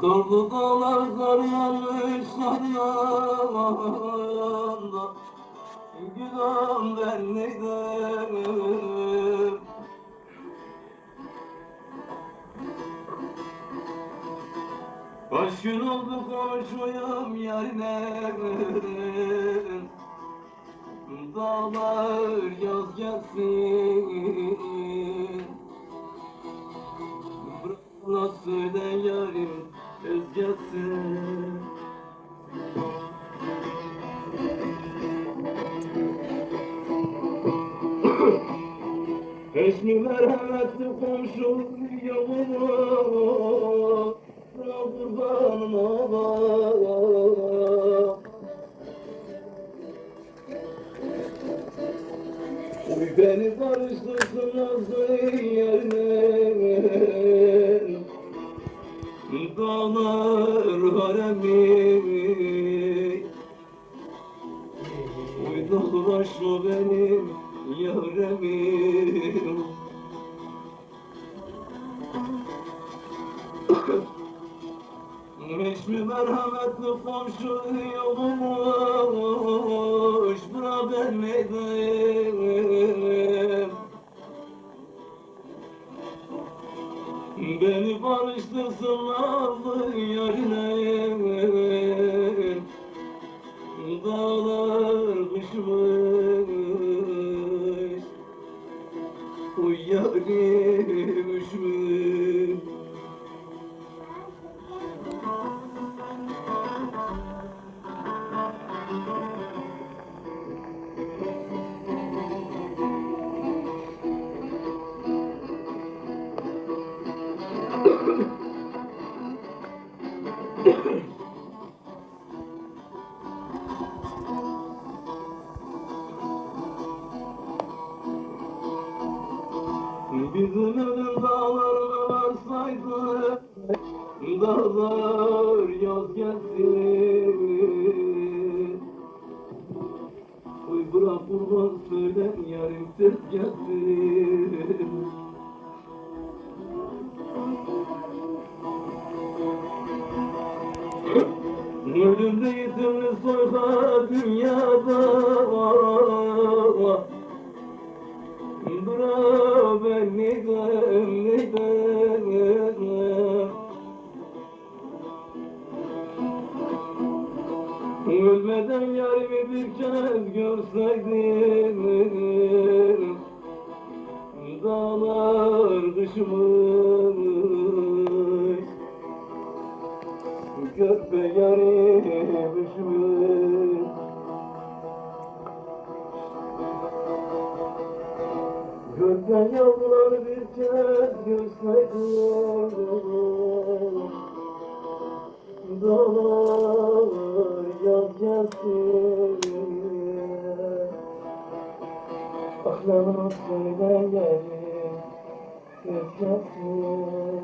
Karlı dağlar kar yanmış sarıyanda Günahım ben neydim Kaç gün oldu konuşmayım yarine Dağlar yaz gelsin. Bırakma söyle yarim öz gelsin. Hiç mi merhametli komşu yolunu Beni barıştırsın yerine. Dağlar haremi. Uydulaşma benim yaremim Hiç mi merhametli komşu yolumuş Beni barıştırsın nazlı yarine Dağlar kışmış Uy yarim üşmüş Bizim ölüm dağlarına varsaydı Dağlar yaz gelsin. Uy bırak kurban söyle yarın ses gelsin Ölümde yitirmiş soyka dünyada. Bırak ben neydim neydim Ölmeden yarimi bir kez görseydim. Dağlar kışmış Körpe yarim üşmüş Gölgen yavrular kez görseydim Dağlar yaz gelsin. Aklımı söyleyelim Göz gelsin